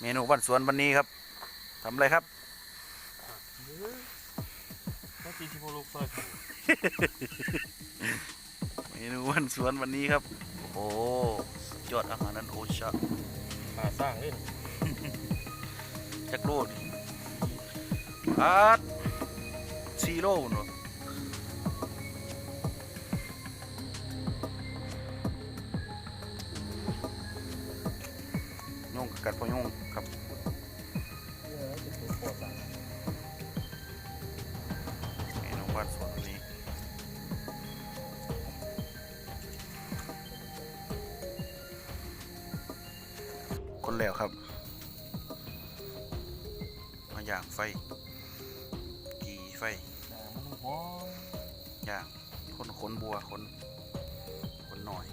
เมนูบ้านสวนวันนี้ครับทำอะไรครับก็จีที่พวกลูกเปิดเมนูบ้านสวนวันนี้ครับ โอ้โหสุดยอดอาหารนันโอชะหาสร้างเล่นจักโลดอาร์ตซีโร่เนาะ กัดพอยุ่งครับเมนูบ้านสวนวันนี้คนแล้วครับ มาย่างไฟ กี่ไฟมันหอมย่างคนขนบัวคนคนหน่อย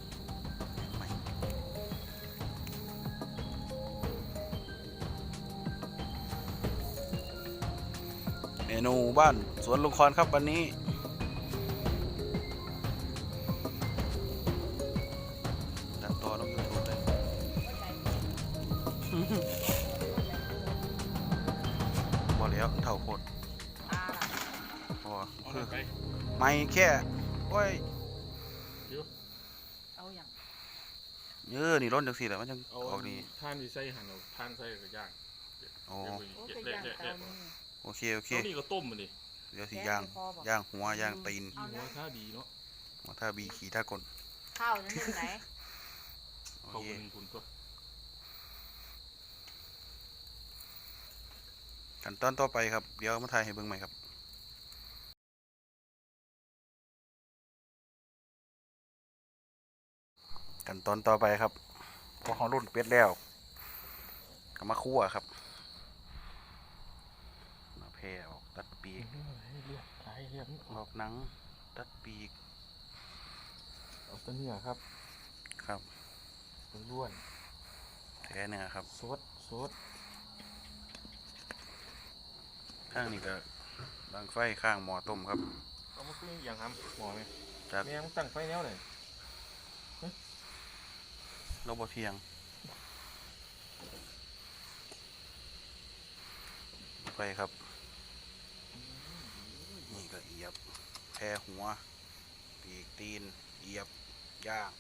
นูบ้านสวนลุงคอนครับวันนี้ ตัดต่อลงยูทูบเลยพอแล้วเท่าโพดพอเอาคือไปไม่แค่โอ้ยเอาอย่างเยอะนี่ร้อนจังสิแหละมันจังเอาออกดีท่านที่ใส่หั่นเอาท่านใส่กับย่างโอ้โอ้เก็ก็บเละย่างเละเตาเละนี่ โอเคโอเค แล้วนี่ก็ต้มมันดิเดี๋ยวสิย่างย่างหัวย่างตีนเอาหัวนะท่าดีเนาะหัวท่าบีขี่ท่ากลข้าวจะนึ่งไหนโอเข้าเคไปหนึ่งคุณก็ขั้นตอนต่อไปครับ เดี๋ยวมาถ่ายให้เบิ่งใหม่ครับขั้นตอนต่อไปครับพอเขารุ่นเป็ดแล้วก็มาคั่วครับ มาแผ่ออกตัด ปีกเลือดไหลเลือดออกหนัง ตัดปีกเอาตัวเนื้อครับ ครับล้วนแท้เนื้อครับๆสดสดข้างนี้ก็ดังไฟข้างหม้อต้มครับเอามาขึ้นอย่างครับหมอไหมจากแม่งตั้งไฟแนวไหนโรบอเทียงไฟครับ นี่ก็เอียบ แพ่หัว ปีกตีนเอียบ ย่าง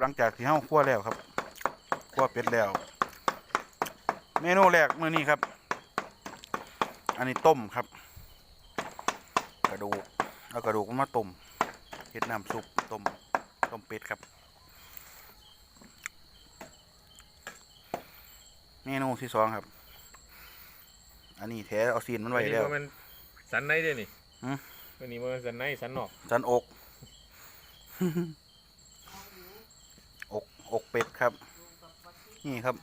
หลังจากที่เฮาคั่วแล้วครับคั่วเป็ดแล้ว เมนูแรกมื้อนี้ครับ อันนี้ต้มครับ กระดูกเอากระดูกมันมาต้มเฮ็ดน้ำซุปต้มต้มเป็ดครับ เมนูที่สองครับ อันนี้แท้เอาซีนมันไว้แล้วมันสันในเด้นี่หืมวันนี้มันสันในสันนอกสันอก อกอกเป็ดครับ นี่ครับ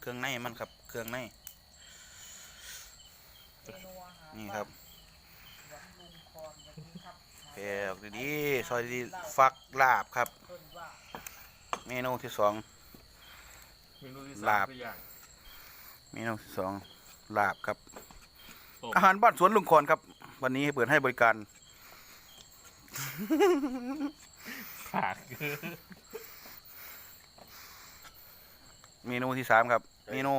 เครื่องในมันครับ เครื่องในนี่ครับแผ่ออกดีๆซอยดีๆฟักลาบครับ เมนูที่สอง เมนูที่ลาบ คืออย่างเมนูที่สอง ลาบครับต้มอาหารบ้านสวนลุงคอนครับ วันนี้เปิดให้บริการขาดเมนูที่สามครับ เมนู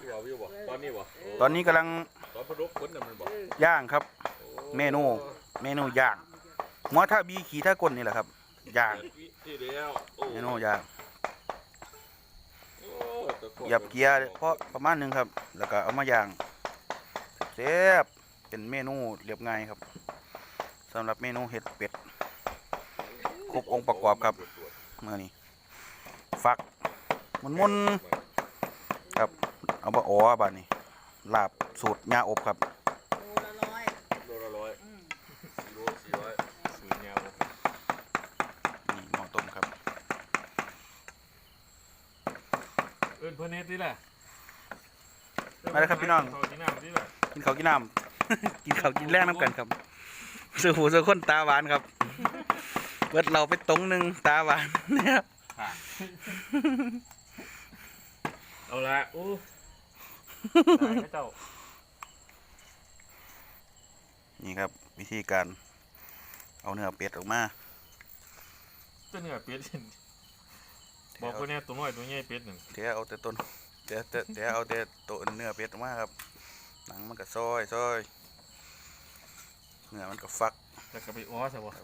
พี่บอกพี่บอกตอนนี้บอกตอนนี้กำลังตอนพรุกคนน่ะมันบอกย่างครับ เมนู เมนูย่างหัวท่าบีขี่ท่าก้นนี่แหละครับย่างที่เดียวโอ้เมนูย่างโอ้ หยับเกียร์เพราะประมาณหนึงครับ แล้วก็เอามาย่างเซฟเป็นเมนูเรียบง่ายครับสำหรับเมนูเห็ดเป็ดครบองค์ประกอบครับเมื่อนี้ฟักมันมุนๆครับเอาบะอ๋อบานนี้ลาบสูตรยาอบครับ โลละร้อย โลละร้อย อืม โลสี่ร้อยสูตรแนว นี่หม้อต้มครับ เอิ้นเพื่อนเน็ตนี่แหละมาเลยครับพี่น้องเขาที่น้ำนี่แหละกินข้าวกินน้ำ กินข้าวกินแรงน้ำกันครับสู่หูสู่คนตาหวานครับ เบิดเราไปตรงหนึ่งตาหวานนะครับเอาละโอ้ตายแล้วเจ้านี่ครับ วิธีการเอาเนื้อเป็ดออกมาตัวเนื้อเป็ด บอกคนเนี้ยตัวน้อยตัวใหญ่เป็ดหนึ่งแท้เอาแต่ต้นแท้แต่แท้เอาแต่ตัวเนื้อเป็ดออกมาครับ หนังมันก็ซอยซอยเนื้อมันก็ฟักแล้วก็ไปอ้อใช่ปะ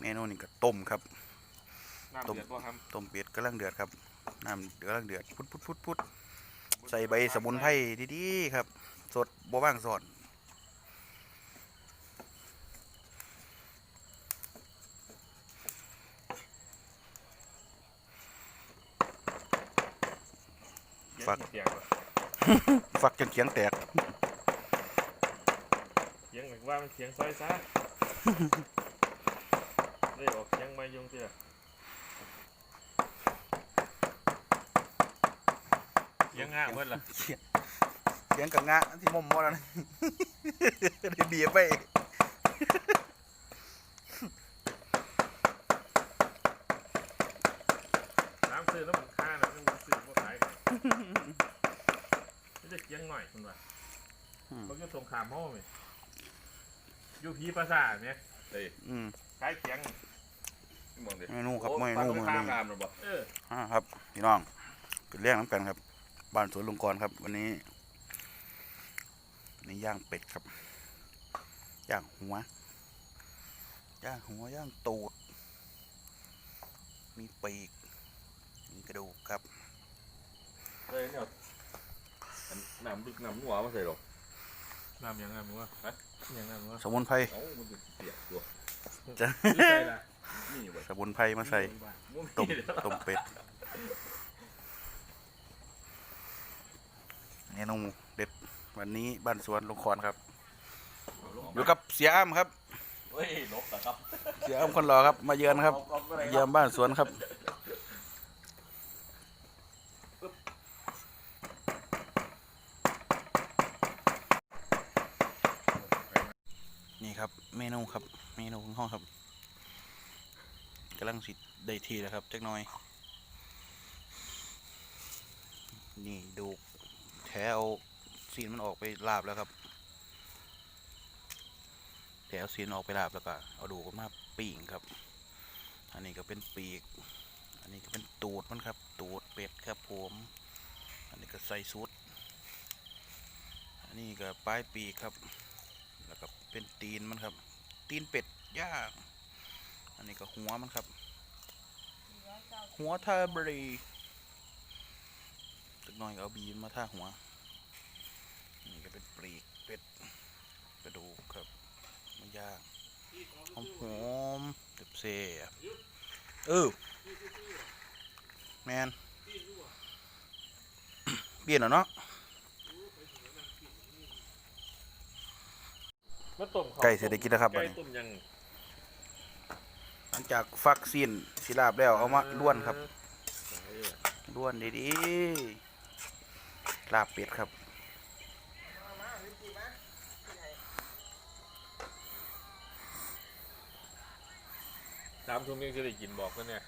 เมนูนี้ก็ต้มครับน้ำต้มเดือดบ่ครับต้มเป็ดกำลังเดือดครับน้ำกำลังเดือดพุดพุดพุดพุดใส่ใบสมุนไพรดีๆครับ สดบัว่างสอน ฝัก เสียงว่ะฟักจนเขียงแตก เสียงแบบว่ามันเสียงซอยซ่าได้ออกเสียงไม่ยุ่งเตี้ยเสียงง่าเมื่อล่ะเขียงเขียงกับงะที่มุมมอแล้วนะ ได้เบียร์ไปน้ำซื้อแล้วมันค่านะมันซื้อพวกขายกันไม่ได้ เสียงหน่อยคุณว่าอืม เขาอยู่ตรงขามห้องเลยอยู่พีภาษาทเนี่ยอืม ขายเสียงเมนูครับเมนูมือนี้เอออ่าครับพี่น้องเป็นเรื่องน้ำกันครับ บ้านสวนลุงกรครับ วันนี้นี่ย่างเป็ดครับ ย่างหัว ย่างหัวย่างตูด มีปีก มีกระดูกครับเลยเนี่ยอั น้ำลึกน้ำหัวมาใส่หรอกน้ำยังน้ำวะฮะยังน้ำวะสมุนไพรเอ้ามันจะเปียกตัวจะนี่เว้ยสมุนไพรมาใส่ต้มต้มเป็ดเมนูเด็ดวันนี้บ้านสวนลุงกรครับอยู่กับเสียอ้ำครับเฮ้ยลบเหรอครับ เสียอ้ำคนหล่อครับ มาเยือนครับ เยี่ยมบ้านสวนครับ นี่ครับเมนูครับเมนูของห้องครับกำลังสิได้ทีแล้วครับจักหน่อย นี่ดูแถวซีนมันออกไปลาบแล้วครับแถวซีนออกไปลาบแล้วก็เอาดูกมาปิ่งครับ อันนี้ก็เป็นปีก อันนี้ก็เป็นตูดมันครับ ตูดเป็ดครับผม อันนี้ก็ใส่ซุดอันนี้ก็ปลายปีกครับ แล้วก็ เป็นตีนมันครับ ตีนเป็ดย่างอันนี้ก็หัวมันครับ หัวทาบรีสักหน่อยก็เอาบีมมาท่าหัวนี่ก็เป็นปลีกเป็ดกระดูกครับมันย่างหอมหอมๆเต็บเสียเออแมนเปลี่ยนแล้วเนาะ มาต้มข้าวไก่เสร็จได้กินแล้วครับบัดไก่นี้ต้มยังหลังจากฟักซีนสิลาบแล้วเอามาล้วนครับล้วนดีๆลาบเป็ดครับสามทุ่มยังจะได้กินบอกกันเนี่ย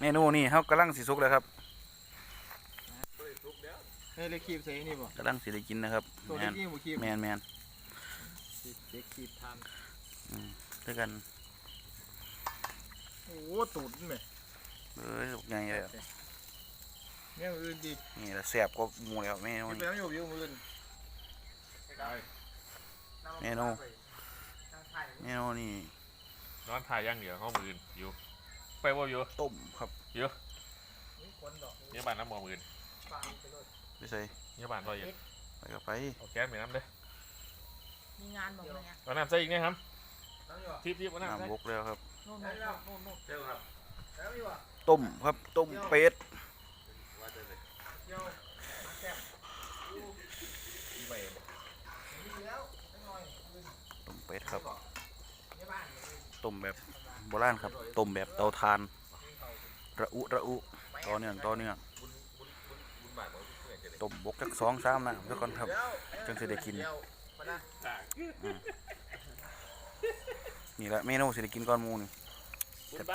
เมนูนี่เขากำลังสิสุกแล้วครับ เฮ้ยเลยคีบใส่นี่บ่กำลังสิได้กินนะครับตัวแมเล็กนนี่บ่คีบแมนแมนเด็กคีบทานด้วยกันโอ้โหตูดนี่แม่เอ้ยไงเลยอะแม่อื่นดีนี่แหละแซ่บกว่าหมูแล้วเมนูไปนี่แล้วอยู่อยู่มืออื่นเมนู เมนูนี่นอนถ่ายย่างเดียวห้องมืออื่นอยู่ ไปว่าอยู่ต้มครับเนี่ยบ้านน้ำหมอมืออื่น ไปใส่เนี่ยบ้านร้อยเอ็ดไปก็ไปเอาแก๊สไปน้ำเด้อมีงานบอกเลยเนี่ยเอาน้ำใส่อีกเนี่ยครับทิพย์ทิพย์เอาน้ำใส่น้ำบกแล้วครับ โน่นโน่นโน่นโน่นโน่นเร็วครับต้มครับ ต้มเป็ดต้มเป็ดครับต้มแบบโบราณครับ ต้มแบบเตาถ่าน ระอุระอุต่อเนื่องต่อเนื่อง ต้มบกจักสองสามนะทุกคนครับจังสิได้กินนี่แหละเมนูสิได้กินก่อนหมูนี่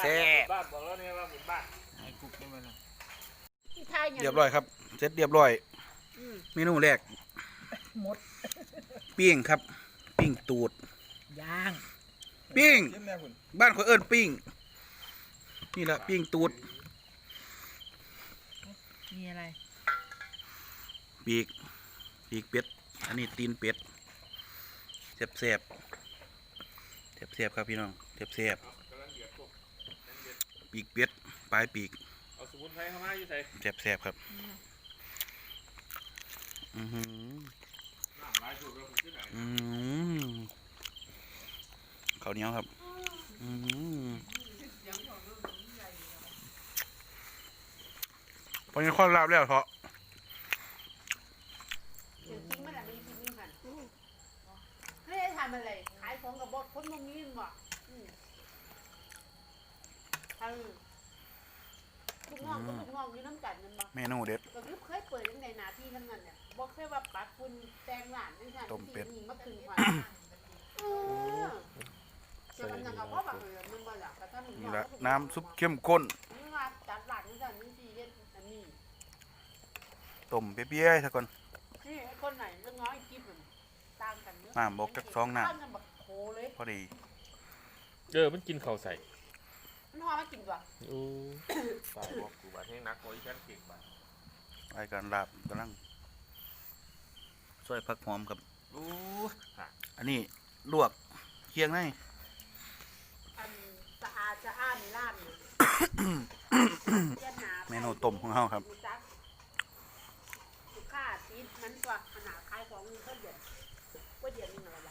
แซ่บบ้านบอกแล้วเนี่ยว่าหมุนบ้านไอ้กุ๊กนี่มันที่ไทยเนี่ยเรียบร้อยครับเสร็จเรียบร้อยเมนูแรกหมดปิ้งครับ ปิ้งตูดย่างปิ้งเยี่ยมแม่คุณบ้านเขาเอิ้นปิ้งนี่แหละปิ้งตูดมีอะไร ปีก ปีกเป็ด อันนี้ตีนเป็ดเสียบเสียบเสียบเสียบครับพี่น้องเสียบเสียบปีกเป็ดปลายปีกเอาสมุนไพรเข้ามาอยู่ใส่เสียบเสียบครับ อือหือน้ำลายถูกแล้วผมขึ้นไหนอืมข้าวเหนียวครับ อืมพอยังข้อลาบแล้วเถอะ จริงๆมันอะไม่ได้กินนี่กันไม่ได้ทำอะไร ขายของกับบด คนมุมนี้มันบอกอืมทางลูกน้องก็ลูกน้องอยู่น้ำกันนั่นบอกเมนูเด็ด ก็คือเคยเปิดตั้งแต่นาที่ทั้งนั้นเนี่ยบอกเคยว่าปัดคุณแตงหลานนั่นค่ะต้มเป็ด นี่มาถึงวันเออจะมันยังกับพ่อบังเอิญมันบ่อยากกระทั่งนี่ละน้ำซุปเข้มข้นนี่ว่าจัดหลานนั่นค่ะนี่สี่เฮ็ดอันนี้ต้มเปรี้ยวๆซะก่อน นี่ไอ้คนไหนเรื่องน้อยกิ๊บมันต่างกันเยอะน้ำบอกจากซองน้ำข้าวยังบัก โคเลยพอดี เออมันกินข้าวใส่มันหอมมากินก่อนโอ้ตายบอกกูบาดแห้งนักโอ้ยแค่เก่งบาดรายการลาบกำลังซอยผักหอมครับโอ้หักอันนี้ลวกเคียงในอันสะอาดจะอ้านล่ามเลยเลียนหาเมนูต้มของเราครับ จักลูกค้าติดมันกว่าขนาดขายของก็เดือดก็เดือดนี่เหรอละ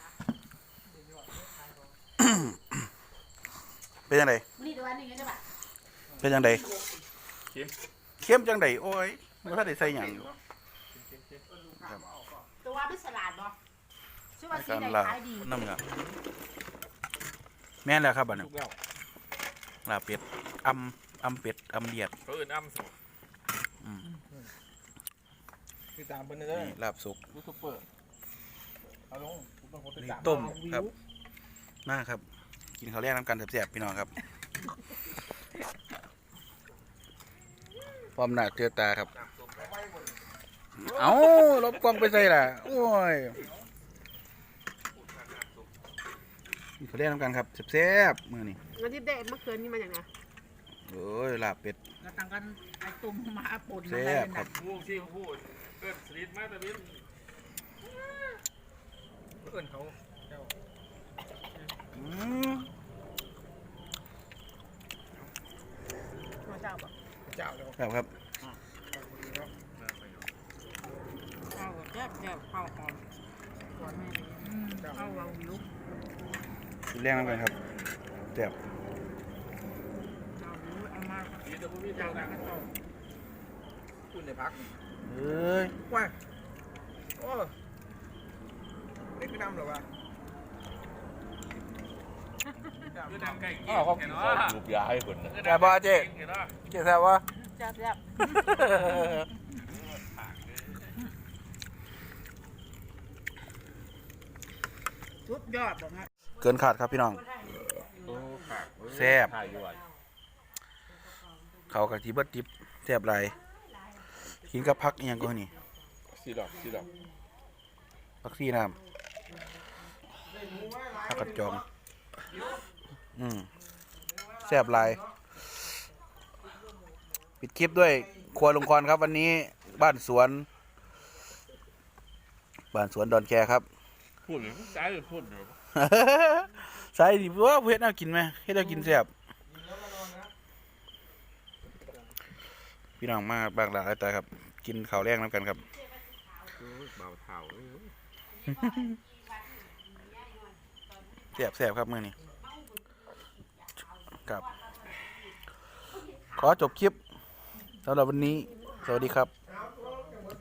เป็นยังไงนี่ดูอันนี้ได้ป่ะเป็นยังไงเค็มเข้มจังไดโอ้ยไม่ทันได้ใส่หยังอยู่ตัวไม่ฉลาดบ่ชื่อว่ารายสีการใดลาบขายดีน้ำงาแม่นแล้วครับบัดนี้ลูกแล้วลาบเป็ดอำอำเป็ดอำเลียดเขาอื่นอ้ำสิอืมติดตามเพิ่นเด้อนี่ลาบสุกยูทูบเบอร์เอาลงทุกคนกดติดนี่ตามต้มครับมาครับ กินข้าวแรกน้ำกันแซ่บๆพี่น้องครับ พร้อมหน้าเจอตาครับ เอาลบกล้องไปใส่ล่ะ โอ้ยกินข้าวแรกน้ำกันครับแซ่บๆมื้อนี้เงินที่ได้เมื่อคืนนี่มาจากไหนโอ้ยลาบเป็ดก็ต่างกันไอ้ตุ่มมาป่นแซ่บครับงูสิพูดเกิดสลิดมาแต่บินเพื่อนเขาเจ้า อืม ตัวเจ้าบ่ เจ้าเดี๋ยว ครับครับข้าวแซ่บแซ่บข้าวหอมหวานแม่เลยอืมข้าวเราวิวกินแรกน้ำกันครับแซ่บเอามาคุณในพักเอ้ยว้าโอ้นี่คือน้ำหรอวะคือดังไก่เก่อ้าวเห็นว่าจูบยาให้คนนะแซ่บบ่เจ๊เจ๊แซ่บวะ ซ่บแซ่บสุดยอดบ่ฮะเกินขาดครับพี่น้องโอ้หักแซ่บถ่ายอยู่อะเขากับจีเบิดจิบแซ่บไรกินกับพักอหยังก็นี่สีดอกสีดอกพักซี่น้ำพักกระจองอืมแซ่บไร ปิดคลิปด้วยครัวลุงคอนครับ วันนี้บ้านสวน บ้านสวนดอนแคครับ พูดหรือใจหรือพูดหรือใส่ดิว่าเฮ็ดแน่ากินไหมเฮ็ดแน่ากินแซ่บพี่น้องมาบางหลายตาครับ กินข้าวแรงน้ำกันครับเบาเท่าแซ่บแซ่บครับมื้อนี้ครับ ขอจบคลิป สำหรับวันนี้ สวัสดีครับ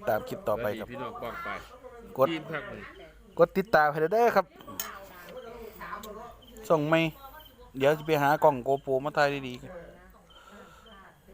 ตามคลิปต่อไปครับ พี่น้องกว้างไปกด ทีมพักหนึ่ง กดติดตามให้เด้อครับ ส่งไม่ เดี๋ยวจะไปหากล่องโกโปรมาถ่ายดีๆ